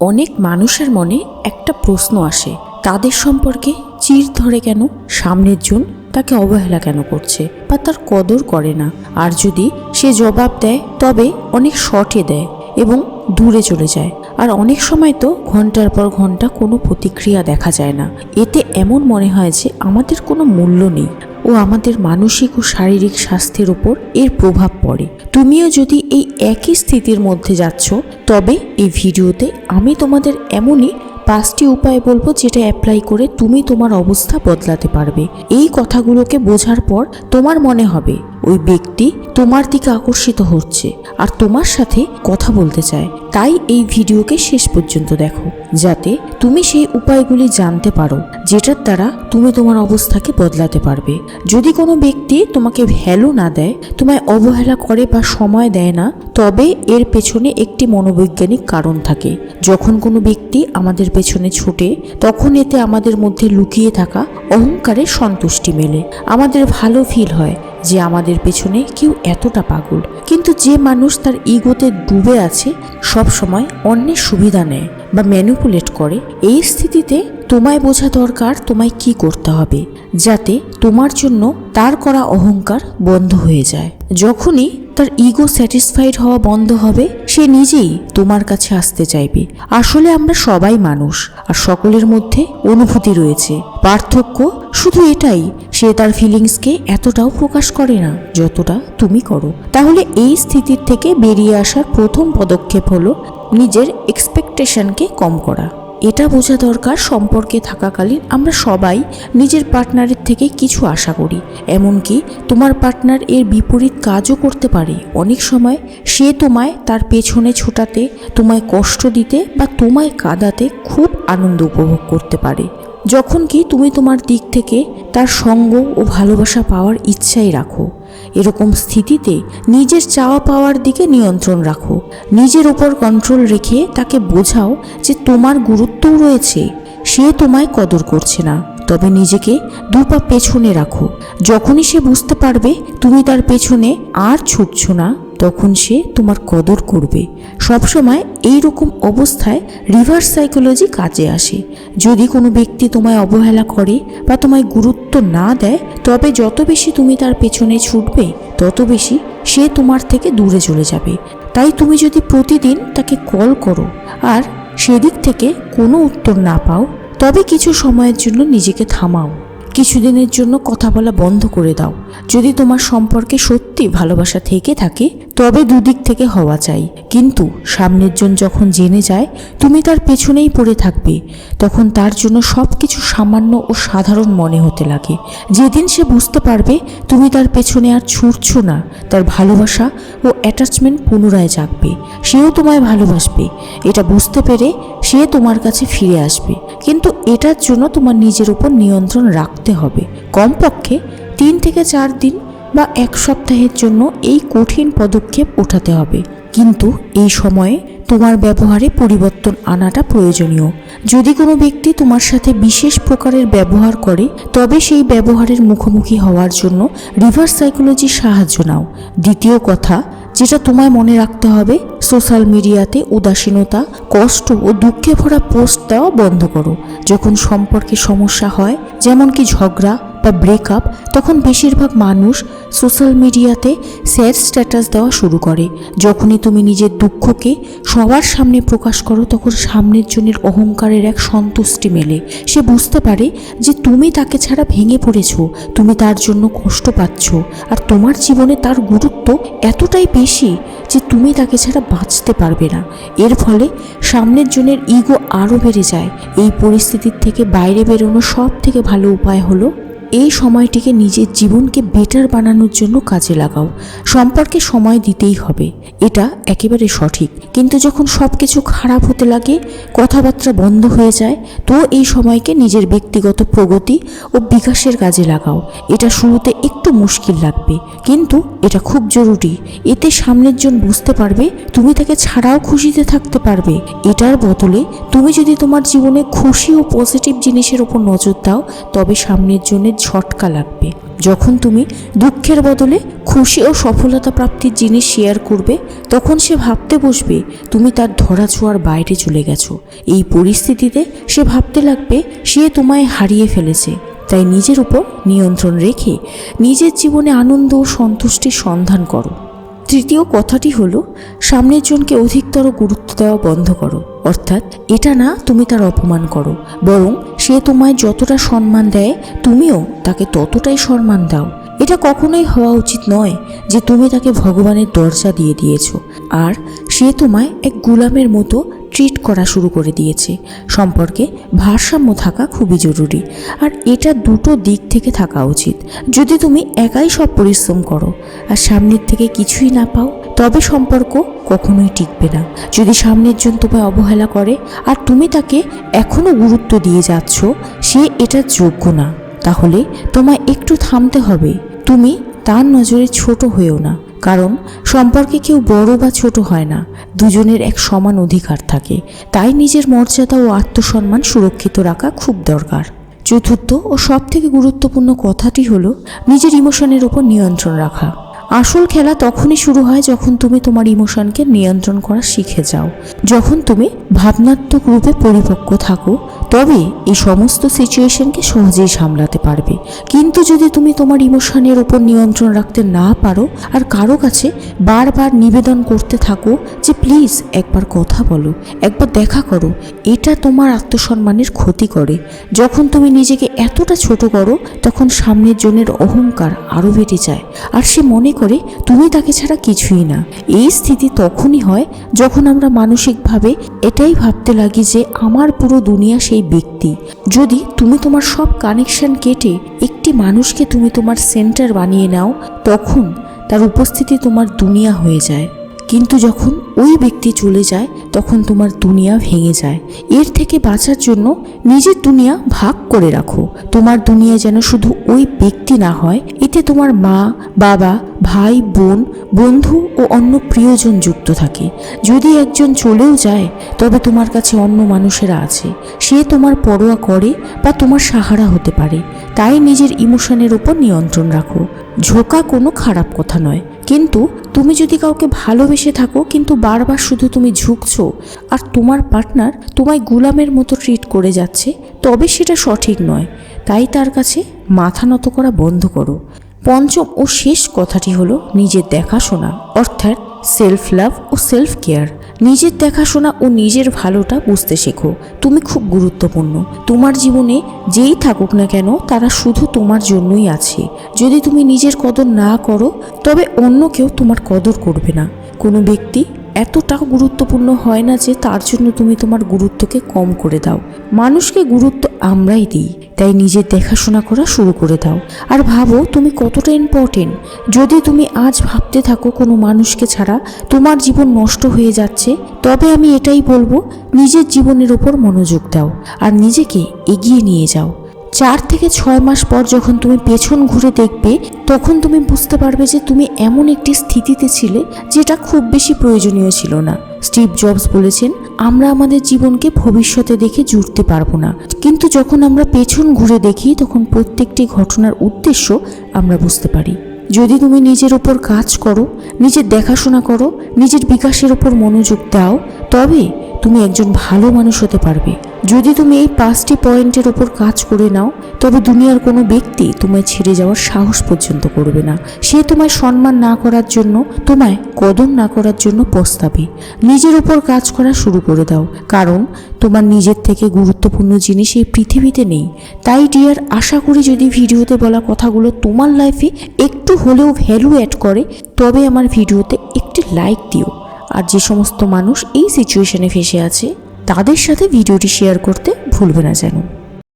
অনেক মানুষের মনে একটা প্রশ্ন আসে, তাদের সম্পর্কে চির ধরে কেন সামনের জন তাকে অবহেলা কেন করছে বা তার কদর করে না? আর যদি সে জবাব দেয়, তবে অনেক শর্টে দেয় এবং দূরে চলে যায়। আর অনেক সময় তো ঘণ্টার পর ঘণ্টা কোনো প্রতিক্রিয়া দেখা যায় না। এতে এমন মনে হয় যে আমাদের কোনো মূল্য নেই। ও আমাদের মানসিক ও শারীরিক স্বাস্থ্যের ওপর এর প্রভাব পড়ে। তুমিও যদি এই একই স্থিতির মধ্যে যাচ্ছ, তবে এই ভিডিওতে আমি তোমাদের এমনই পাঁচটি উপায় বলব যেটা অ্যাপ্লাই করে তুমি তোমার অবস্থা বদলাতে পারবে। এই কথাগুলোকে বোঝার পর তোমার মনে হবে, ওই ব্যক্তি তোমার দিকে আকর্ষিত হচ্ছে আর তোমার সাথে কথা বলতে চায়। তাই এই ভিডিওকে শেষ পর্যন্ত দেখো, যাতে তুমি সেই উপায়গুলি জানতে পারো, যেটার দ্বারা তুমি তোমার অবস্থাকে বদলাতে পারবে। যদি কোনো ব্যক্তি তোমাকে ভ্যালু না দেয়, তোমায় অবহেলা করে বা সময় দেয় না, তবে এর পেছনে একটি মনোবৈজ্ঞানিক কারণ থাকে। যখন কোনো ব্যক্তি আমাদের পেছনে ছুটে, তখন এতে আমাদের মধ্যে লুকিয়ে থাকা অহংকারের সন্তুষ্টি মেলে। আমাদের ভালো ফিল হয় যে আমাদের পেছনে কেউ এতটা পাগল। কিন্তু যে মানুষ তার ইগোতে ডুবে আছে সব সময় অন্যের সুবিধা নেয় বা ম্যানুপুলেট করে, এই স্থিতিতে তোমায় বোঝা দরকার তোমায় কি করতে হবে, যাতে তোমার জন্য তার করা অহংকার বন্ধ হয়ে যায়। যখনই তার ইগো স্যাটিসফাইড হওয়া বন্ধ হবে, সে নিজেই তোমার কাছে আসতে চাইবে। আসলে আমরা সবাই মানুষ, আর সকলের মধ্যে অনুভূতি রয়েছে। পার্থক্য শুধু এটাই, সে তার ফিলিংসকে এতটাও প্রকাশ করে না, যতটা তুমি করো। তাহলে এই স্থিতির থেকে বেরিয়ে আসার প্রথম পদক্ষেপ হলো নিজের এক্সপেকটেশনকে কম করা। এটা বোঝা দরকার সম্পর্কে থাকাকালীন আমরা সবাই নিজের পার্টনারের থেকে কিছু আশা করি। এমনকি তোমার পার্টনার এর বিপরীত কাজও করতে পারে। অনেক সময় সে তোমায় তার পেছনে ছোটাতে, তোমায় কষ্ট দিতে বা তোমায় কাঁদাতে খুব আনন্দ উপভোগ করতে পারে। যখন কি তুমি তোমার দিক থেকে তার সঙ্গ ও ভালোবাসা পাওয়ার ইচ্ছাই রাখো। এরকম স্থিতিতে নিজের চাওয়া পাওয়ার দিকে নিয়ন্ত্রণ রাখো। নিজের উপর কন্ট্রোল রেখে তাকে বোঝাও যে তোমার গুরুত্বও রয়েছে, সে তোমায় কদর করছে না। তবে নিজেকে দু পা পেছনে রাখো। যখনই সে বুঝতে পারবে তুমি তার পেছনে আর ছুটছ না তখন সে তোমার কদর করবে। সবসময় এই রকম অবস্থায় রিভার্স সাইকোলজি কাজে আসে। যদি কোনো ব্যক্তি তোমায় অবহেলা করে বা তোমায় গুরুত্ব না দেয়, তবে যত বেশি তুমি তার পেছনে ছুটবে, তত বেশি সে তোমার থেকে দূরে চলে যাবে। তাই তুমি যদি প্রতিদিন তাকে কল করো আর সেদিক থেকে কোনো উত্তর না পাও, তবে কিছু সময়ের জন্য নিজেকে থামাও। কিছুদিনের জন্য কথা বলা বন্ধ করে দাও। যদি তোমার সম্পর্কে সত্যি ভালোবাসা থেকে থাকে, তবে দুদিক থেকে হওয়া চাই। কিন্তু সামনের জন যখন জেনে যায়, তুমি তার পেছনেই পড়ে থাকবে, তখন তার জন্য সব কিছু সামান্য ও সাধারণ মনে হতে লাগে। যেদিন সে বুঝতে পারবে, তুমি তার পেছনে আর ছুটছো না, তার ভালোবাসা ও অ্যাটাচমেন্ট পুনরায় জাগবে। সেও তোমায় ভালোবাসবে। এটা বুঝতে পেরে সে তোমার কাছে ফিরে আসবে। কিন্তু এটার জন্য তোমার নিজের উপর নিয়ন্ত্রণ রাখতে হবে। কমপক্ষে তিন থেকে চার দিন বা এক সপ্তাহের জন্য এই কঠিন পদক্ষেপ ওঠাতে হবে। কিন্তু এই সময়ে তোমার ব্যবহারে পরিবর্তন আনাটা প্রয়োজনীয়। যদি কোনো ব্যক্তি তোমার সাথে বিশেষ প্রকারের ব্যবহার করে, তবে সেই ব্যবহারের মুখোমুখি হওয়ার জন্য রিভার্স সাইকোলজির সাহায্য নাও। দ্বিতীয় কথা, যেটা তোমায় মনে রাখতে হবে, সোশ্যাল মিডিয়াতে উদাসীনতা, কষ্ট ও দুঃখে ভরা পোস্ট দেওয়া বন্ধ করো। যখন সম্পর্কে সমস্যা হয়, যেমন কি ঝগড়া বা ব্রেকআপ তখন বেশিরভাগ মানুষ সোশ্যাল মিডিয়াতে স্যাড স্ট্যাটাস দেওয়া শুরু করে। যখনই তুমি নিজের দুঃখকে সবার সামনে প্রকাশ করো, তখন সামনের জনের অহংকারের এক সন্তুষ্টি মেলে। সে বুঝতে পারে যে তুমি তাকে ছাড়া ভেঙে পড়েছ, তুমি তার জন্য কষ্ট পাচ্ছ, আর তোমার জীবনে তার গুরুত্ব এতটাই বেশি যে তুমি তাকে ছাড়া বাঁচতে পারবে না। এর ফলে সামনের জনের ইগো আরও বেড়ে যায়। এই পরিস্থিতির থেকে বাইরে বেরোনো সব থেকে ভালো উপায় হলো এই সময়টিকে নিজের জীবনকে বেটার বানানোর জন্য কাজে লাগাও। সম্পর্কে সময় দিতেই হবে। এটা একেবারে সঠিক। কিন্তু যখন সব কিছু খারাপ হতে লাগে, কথাবার্তা বন্ধ হয়ে যায়, তো এই সময়কে নিজের ব্যক্তিগত প্রগতি ও বিকাশের কাজে লাগাও। এটা শুরুতে একটু মুশকিল লাগবে, কিন্তু এটা খুব জরুরি। এতে সামনের জন বুঝতে পারবে, তুমি তাকে ছাড়াও খুশিতে থাকতে পারবে। এটার বদলে তুমি যদি তোমার জীবনে খুশি ও পজিটিভ জিনিসের ওপর নজর দাও, তবে সামনের জনের ঝটকা লাগবে। যখন তুমি দুঃখের বদলে খুশি ও সফলতা প্রাপ্তির জিনিস শেয়ার করবে, তখন সে ভাবতে বসবে, তুমি তার ধরা ছোঁয়ার বাইরে চলে গেছো। এই পরিস্থিতিতে সে ভাবতে লাগবে, সে তোমায় হারিয়ে ফেলেছে। তাই নিজের উপর নিয়ন্ত্রণ রেখে নিজের জীবনে আনন্দ ও সন্তুষ্টির সন্ধান করো। তৃতীয় কথাটি হলো, সামনের জনকে অধিকতর গুরুত্ব দেওয়া বন্ধ করো। অর্থাৎ, এটা না তুমি তার অপমান করো, বরং সে তোমায় যতটা সম্মান দেয়, তুমিও তাকে ততটাই সম্মান দাও। এটা কখনোই হওয়া উচিত নয় যে তুমি তাকে ভগবানের দরজা দিয়ে দিয়েছ, আর সে তোমায় এক গুলামের মতো ট্রিট করা শুরু করে দিয়েছে। সম্পর্কে ভারসাম্য থাকা খুবই জরুরি। আর এটা দুটো দিক থেকে থাকা উচিত। যদি তুমি একাই সব পরিশ্রম করো আর সামনের থেকে কিছুই না পাও, তবে সম্পর্ক কখনোই টিকবে না। যদি সামনের জন তোমায় অবহেলা করে আর তুমি তাকে এখনও গুরুত্ব দিয়ে যাচ্ছ, সে এটার যোগ্য না। তাহলে তোমায় একটু থামতে হবে। তুমি তার নজরে ছোট হয়েও না। কারণ সম্পর্কে কেউ বড় বা ছোট হয় না, দুজনের এক সমান অধিকার থাকে। তাই নিজের মর্যাদা ও আত্মসম্মান সুরক্ষিত রাখা খুব দরকার। চতুর্থ ও সব থেকে গুরুত্বপূর্ণ কথাটি হলো নিজের ইমোশনের উপর নিয়ন্ত্রণ রাখা। আসল খেলা তখনই শুরু হয় যখন তুমি তোমার ইমোশনকে নিয়ন্ত্রণ করা শিখে যাও। যখন তুমি ভাবনাত্মক রূপে পরিপক্ক থাকো তবে এই সমস্ত সিচুয়েশনকে সহজেই সামলাতে পারবে। কিন্তু যদি তুমি তোমার ইমোশনের উপর নিয়ন্ত্রণ রাখতে না পারো আর কারও কাছে বারবার নিবেদন করতে থাকো যে প্লিজ একবার কথা বলো, একবার দেখা করো, এটা তোমার আত্মসম্মানের ক্ষতি করে। যখন তুমি নিজেকে এতটা ছোট করো, তখন সামনের জনের অহংকার আরও বেড়ে যায়। আর সে মনে করে, তুমি তাকে ছাড়া কিছুই না। এই স্থিতি তখনই হয় যখন আমরা মানসিকভাবে এটাই ভাবতে লাগি যে আমার পুরো দুনিয়া সেই ব্যক্তি। যদি তুমি তোমার সব কানেকশন কেটে একটি মানুষকে তুমি তোমার সেন্টার বানিয়ে নাও, তখন তার উপস্থিতি তোমার দুনিয়া হয়ে যায়। কিন্তু যখন ওই ব্যক্তি চলে যায়, তখন তোমার দুনিয়া ভেঙে যায়। এর থেকে বাঁচার জন্য নিজের দুনিয়া ভাগ করে রাখো। তোমার দুনিয়া যেন শুধু ওই ব্যক্তি না হয়, এতে তোমার মা, বাবা, ভাই, বোন, বন্ধু ও অন্য প্রিয়জন যুক্ত থাকে। যদি একজন চলেও যায়, তবে তোমার কাছে অন্য মানুষেরা আছে। সে তোমার পরোয়া করে বা তোমার সাহারা হতে পারে। তাই নিজের ইমোশনের উপর নিয়ন্ত্রণ রাখো। ঝোঁকা কোনো খারাপ কথা নয়। কিন্তু তুমি যদি কাউকে ভালোবেসে থাকো, কিন্তু বারবার শুধু তুমি ঝুঁকছো আর তোমার পার্টনার তোমায় গুলামের মতো ট্রিট করে যাচ্ছে, তবে সেটা সঠিক নয়। তাই তার কাছে মাথা নত করা বন্ধ করো। পঞ্চম ও শেষ কথাটি হলো নিজের দেখাশোনা, অর্থাৎ সেলফ লাভ ও সেলফ কেয়ার নিজের দেখাশোনা ও নিজের ভালোটা বুঝতে শেখো। তুমি খুব গুরুত্বপূর্ণ। তোমার জীবনে যেই থাকুক না কেন, তারা শুধু তোমার জন্যই আছে। যদি তুমি নিজের কদর না করো, তবে অন্য কেউ তোমার কদর করবে না। কোনো ব্যক্তি এতটা গুরুত্বপূর্ণ হয় না যে তার জন্য তুমি তোমার গুরুত্বকে কম করে দাও। মানুষকে গুরুত্ব আমরাই দিই, তাই নিজের দেখাশোনা করা শুরু করে দাও। আর ভাবো, তুমি কতটা ইম্পর্টেন্ট যদি তুমি আজ ভাবতে থাকো কোনো মানুষকে ছাড়া তোমার জীবন নষ্ট হয়ে যাচ্ছে, তবে আমি এটাই বলব, নিজের জীবনের ওপর মনোযোগ দাও। আর নিজেকে এগিয়ে নিয়ে যাও। চার থেকে ছয় মাস পর যখন তুমি পেছন ঘুরে দেখবে, তখন তুমি বুঝতে পারবে যে তুমি এমন একটি স্থিতিতে ছিলে যেটা খুব বেশি প্রয়োজনীয় ছিল না। স্টিভ জবস বলেছেন, আমরা আমাদের জীবনকে ভবিষ্যতে দেখে জুড়তে পারব না। কিন্তু যখন আমরা পেছন ঘুরে দেখি, তখন প্রত্যেকটি ঘটনার উদ্দেশ্য আমরা বুঝতে পারি। যদি তুমি নিজের ওপর কাজ করো, নিজের দেখাশোনা করো, নিজের বিকাশের ওপর মনোযোগ দাও, তবে তুমি একজন ভালো মানুষ হতে পারবে। যদি তুমি এই পাঁচটি পয়েন্টের ওপর কাজ করে নাও, তবে দুনিয়ার কোনো ব্যক্তি তোমায় ছেড়ে যাওয়ার সাহস পর্যন্ত করবে না। সে তোমায় সম্মান না করার জন্য, তোমায় কদম না করার জন্য পস্তাবে। নিজের ওপর কাজ করা শুরু করে দাও, কারণ তোমার নিজের থেকে গুরুত্বপূর্ণ জিনিস এই পৃথিবীতে নেই। তাই ডিয়ার আশা করি যদি ভিডিওতে বলা কথাগুলো তোমার লাইফে একটু হলেও ভ্যালু অ্যাড করে, তবে আমার ভিডিওতে একটি লাইক দিও। আর যে সমস্ত মানুষ এই সিচুয়েশনে ফেসে আছে তাদের সাথে ভিডিওটি শেয়ার করতে ভুলবে না যেন।